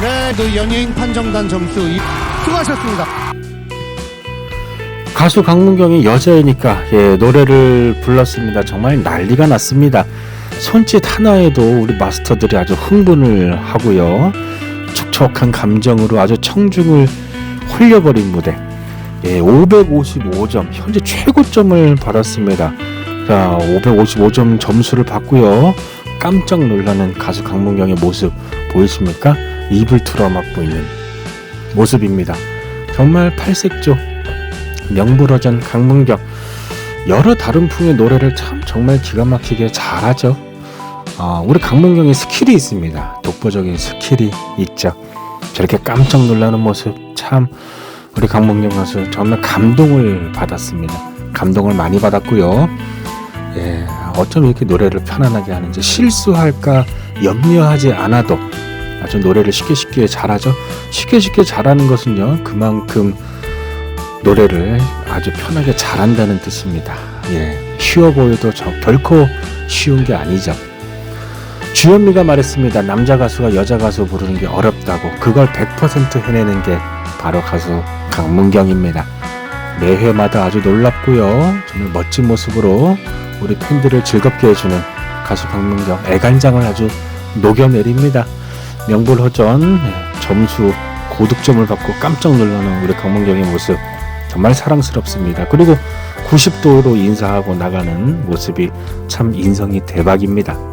네, 또 연예인 판정단 점수 이- 수고하셨습니다. 가수 강문경이 여자이니까 예, 노래를 불렀습니다. 정말 난리가 났습니다. 손짓 하나에도 우리 마스터들이 아주 흥분을 하고요. 촉촉한 감정으로 아주 청중을 홀려버린 무대. 예, 555점 현재 최고점을 받았습니다. 자, 555점 점수를 받고요. 깜짝 놀라는 가수 강문경의 모습 보이십니까? 입을 틀어막고 있는 모습입니다. 정말 팔색조 명불허전 강문경 여러 다른 풍의 노래를 참 정말 기가 막히게 잘하죠. 어, 우리 강문경이 스킬이 있습니다. 독보적인 스킬이 있죠. 저렇게 깜짝 놀라는 모습 참 우리 강문경 가수 정말 감동을 받았습니다. 감동을 많이 받았고요. 예, 어쩜 이렇게 노래를 편안하게 하는지 실수할까 염려하지 않아도 아주 노래를 쉽게 쉽게 잘하죠. 쉽게 쉽게 잘하는 것은요 그만큼 노래를 아주 편하게 잘한다는 뜻입니다. 예, 쉬워 보여도 저 결코 쉬운 게 아니죠. 주현미가 말했습니다. 남자 가수가 여자 가수 부르는 게 어렵다고. 그걸 100% 해내는 게 바로 가수 강문경입니다. 매회마다 아주 놀랍고요. 정말 멋진 모습으로 우리 팬들을 즐겁게 해주는 가수 강문경 애간장을 아주 녹여내립니다. 명불허전 네, 점수 고득점을 받고 깜짝 놀라는 우리 강문경의 모습 정말 사랑스럽습니다. 그리고 90도로 인사하고 나가는 모습이 참 인성이 대박입니다.